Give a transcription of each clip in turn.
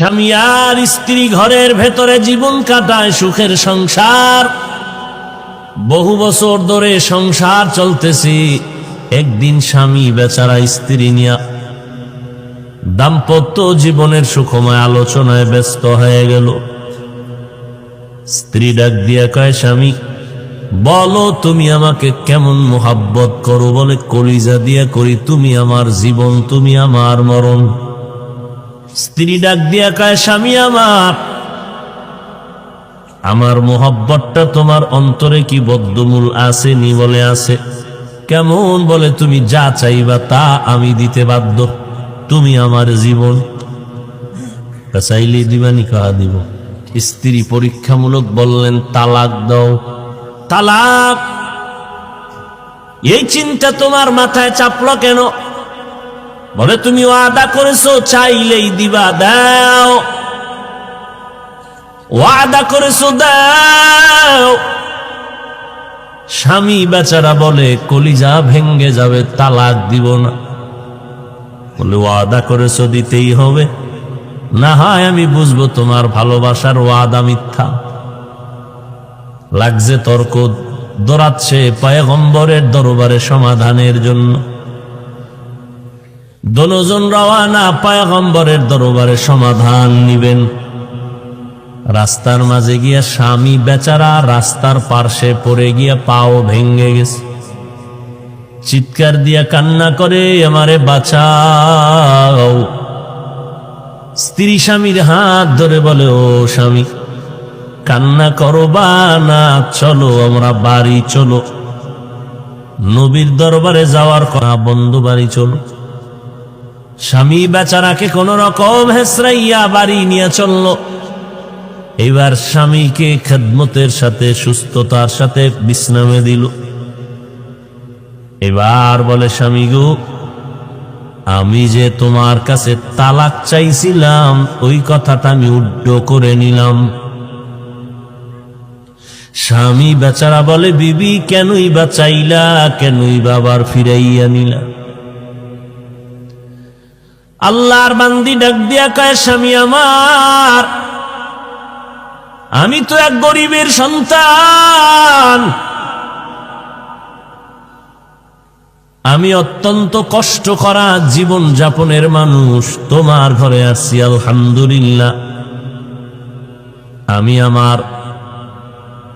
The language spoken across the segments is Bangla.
স্বামী আর স্ত্রী ঘরের ভেতরে জীবন কাটায় সুখের সংসার। বহু বছর ধরে সংসার চলতেছে। একদিন স্বামী, বেচারা, স্ত্রী নিয়া দাম্পত্য জীবনের সুখময় আলোচনায় ব্যস্ত হয়ে গেল। স্ত্রী ডাক দিয়া কয়, স্বামী, বলো তুমি আমাকে কেমন মোহাব্বত করো বলে কলিজা দিয়া করি। তুমি আমার জীবন, তুমি আমার মরণ। স্ত্রী ডাক দিয়া কয়, স্বামী আমার আমার মোহব্বতটা তোমার অন্তরে কি বদ্ধমূল আছে নি বলে আছে? কেমন বলে, তুমি যা চাইবা তা আমি দিতে বাধ্য। তুমি আমার জীবন। চাইলে দিবানি কাহা দিব? স্ত্রী পরীক্ষামূলক বললেন, তালাক দাও। তালাক? এই চিন্তা তোমার মাথায় চাপলো কেন? বলে তুমি ওয়াদা করেছ, চাইলেই দিবা, দাও। ওয়াদা করেছ, দাও। স্বামী বেচারা বলে, কলিজা ভেঙ্গে যাবে, তালাক দিব না। বলে, ওয়াদা করেছ, দিতেই হবে। না হয় আমি বুঝব তোমার ভালোবাসার ওয়াদা মিথ্যা। লাগছে তর্ক দৌড়াচ্ছে পায়গম্বরের দরবারে সমাধানের জন্য। দনজন রওয়ানা পায়গম্বরের দরবারে সমাধান নিবেন। রাস্তার মাঝে গিয়া স্বামী বেচারা রাস্তার পার্শ্বে পড়ে গিয়া পাও ভেঙ্গে গেছে। চিৎকার দিয়া কান্না করে, আমারে বাঁচাও। স্ত্রী স্বামীর হাত ধরে বলে, ও স্বামী, কান্না করো বা না, চলো, আমরা বাড়ি চলো। নবীর দরবারে যাওয়ার কথা বন্ধু বাড়ি চলো। স্বামী বেচারাকে কোন রকম হেসরাইয়া বাড়ি নিয়ে চলল। এবার স্বামীকে খেদমতের সাথে, সুস্থতার সাথে বিশ্রামে দিল। এবার বলে, স্বামী গো, আমি যে তোমার কাছে তালাক চাইছিলাম, ওই কথাটা আমি উড্ড করে নিলাম। স্বামী বেচারা বলে, বিবি, কেনই বা চাইলা, কেনই বাবার ফিরাইয়া নিলা? আল্লাহর বান্দি ডাক দিয়া কয়, স্বামী আমার, আমি তো এক গরিবের সন্তান। আমি অত্যন্ত কষ্ট করা জীবন যাপনের মানুষ। তোমার ঘরে আছি, আলহামদুলিল্লাহ। আমি আমার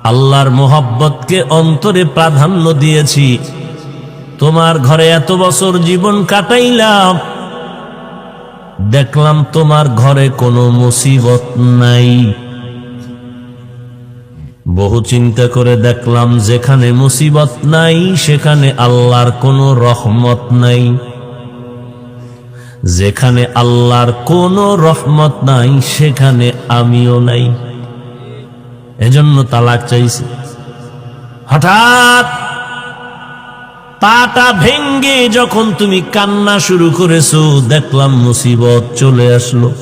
আল্লাহর মোহব্বতকে অন্তরে প্রাধান্য দিয়েছি। তোমার ঘরে এত বছর জীবন কাটাইলাম। দেখলাম তোমার ঘরে কোনো মুসিবত নাই। বহু চিন্তা করে দেখলাম যেখানে মুসিবত নাই, সেখানে আল্লাহর কোনো রহমত নাই। যেখানে আল্লাহর কোনো রহমত নাই, সেখানে আমিও নাই। এজন্য তালাক চাইছি। হঠাৎ পাটা ভেঙ্গে যখন তুমি কান্না শুরু করেছ, দেখলাম মুসিবত চলে আসলো।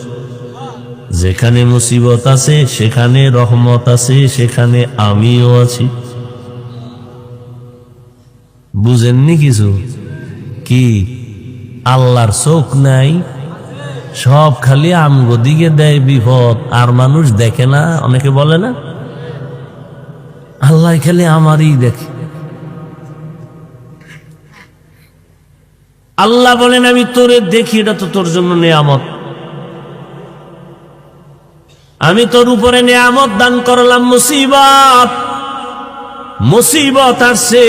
যেখানে মুসিবত আছে, সেখানে রহমত আছে, সেখানে আমিও আছি। বুঝেননি কিছু? কি? আল্লাহর চোখ নাই? সব খালি আমগো দিকে দেয় বিপদ, আর মানুষ দেখে না? অনেকে বলে না? আল্লাহ খালি আমারই দেখে। আল্লাহ বলেন, আমি তোরে দেখি, এটা তো তোর জন্য নেয়ামত। আমি তোর উপরে নিয়ামত দান করলাম, মুসিবত। মুসিবত আসছে।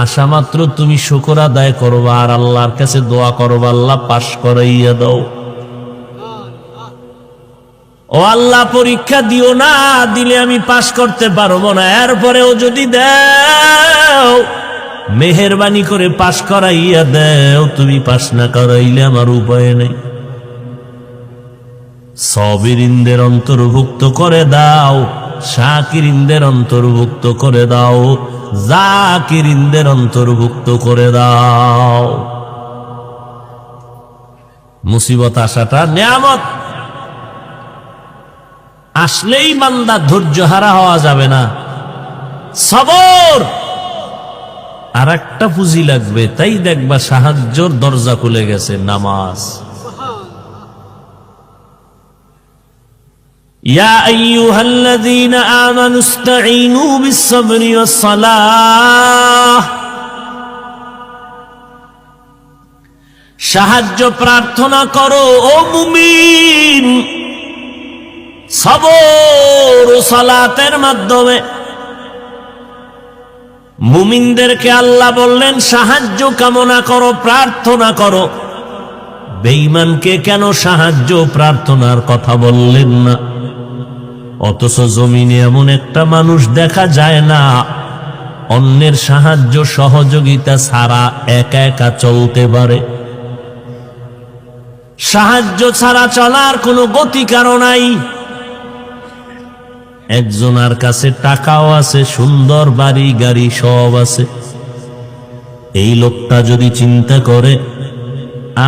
আশা মাত্র তুমি শুকর আদায় করবা আর আল্লাহর কাছে দোয়া করবা, আল্লাহ পাশ করাইয়া দাও। ও আল্লাহ, পরীক্ষা দিও না, দিলে আমি পাশ করতে পারব না। এরপরেও যদি দেও মেহরবানি করে পাশ করাইয়া দেও, তুমি পাশ না করাইলে আমার উপায় নেই। সবিরিনদের অন্তর্ভুক্ত করে দাও, শাকিরিনদের অন্তর্ভুক্ত করে দাও, জাকিরিনদের অন্তর্ভুক্ত করে দাও। মুসিবত আসাটা নিয়ামত। আসলেই বান্দা ধৈর্য হারা হওয়া যাবে না। সবর! আর একটা পুঁজি লাগবে তাই দেখবা সাহায্যর দরজা খুলে গেছে নামাজ يا أيها الذين آمنوا استعينوا بالصبر والصلاة সাহায্য প্রার্থনা করো ও মুমিন সবর ও সালাতের মাধ্যমে মুমিনদেরকে আল্লাহ বললেন, সাহায্য কামনা করো, প্রার্থনা করো। বেঈমানকে কেন সাহায্য প্রার্থনার কথা বললেন না? অথচ জমিনে এমন একটা মানুষ দেখা যায় না, অন্যের সাহায্য সহযোগিতা ছাড়া একা একা চলতে পারে। সাহায্য ছাড়া চলার কোনো গতি কারও নাই। একজনের কাছে টাকাও আছে, সুন্দর বাড়ি, গাড়ি সব আছে। এই লোকটা যদি চিন্তা করে,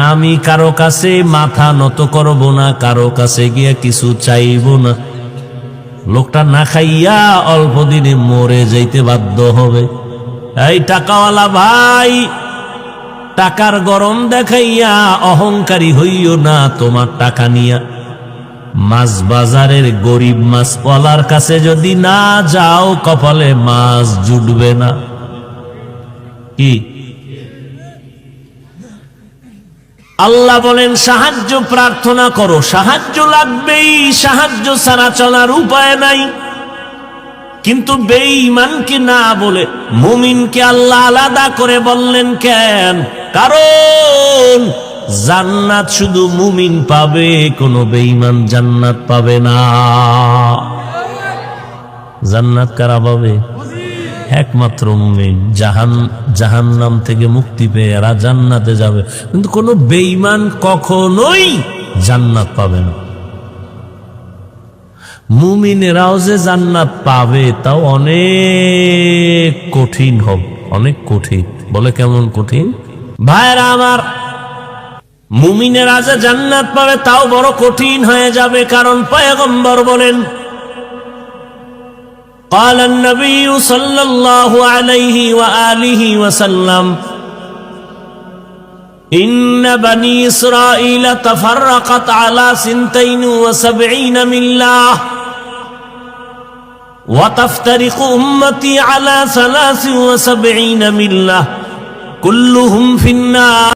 আমি কারও কাছে মাথা নত করব না, কারও কাছে গিয়ে কিছু চাইব না। লোকটা না খাইয়া অল্প দিনে মরে যাইতে বাধ্য হবে। এই টাকাওয়ালা ভাই, টাকার গরম দেখাইয়া অহংকারী হইও না তোমার টাকা নিয়া। মাছ বাজারের গরিব মাছ পলার কাছে যদি না যাও, কপালে মাছ জুটবে না। কি? আল্লাহ বলেন, সাহায্য প্রার্থনা করো। সাহায্য লাগবেই, সাহায্য ছাড়া চলার উপায় নাই। কিন্তু বেঈমানকে না বলে, মুমিনকে আল্লাহ আলাদা করে বললেন কেন? কারণ জান্নাত শুধু মুমিন পাবে, কোনো বেঈমান জান্নাত পাবে না। জান্নাত কারা পাবে? একমাত্র মুমিন। জাহান জাহান্নাম থেকে মুক্তি পেয়ে এরা জান্নাতে যাবে। কিন্তু কোনো বেঈমান কখনোই জান্নাত পাবে না। মুমিনেরাও যে জান্নাত পাবে, তাও অনেক কঠিন হবে। অনেক কঠিন। বলে কেমন কঠিন? ভাইরা আমার মুমিনেরা যে জান্নাত পাবে তাও বড় কঠিন হয়ে যাবে কারণ পয়গম্বর বলেন قال النبي صلى الله عليه وآله وسلم إن بني إسرائيل تفرقت على سنتين وسبعين ملة وتفترق أمتي على ثلاث وسبعين ملة كلهم في النار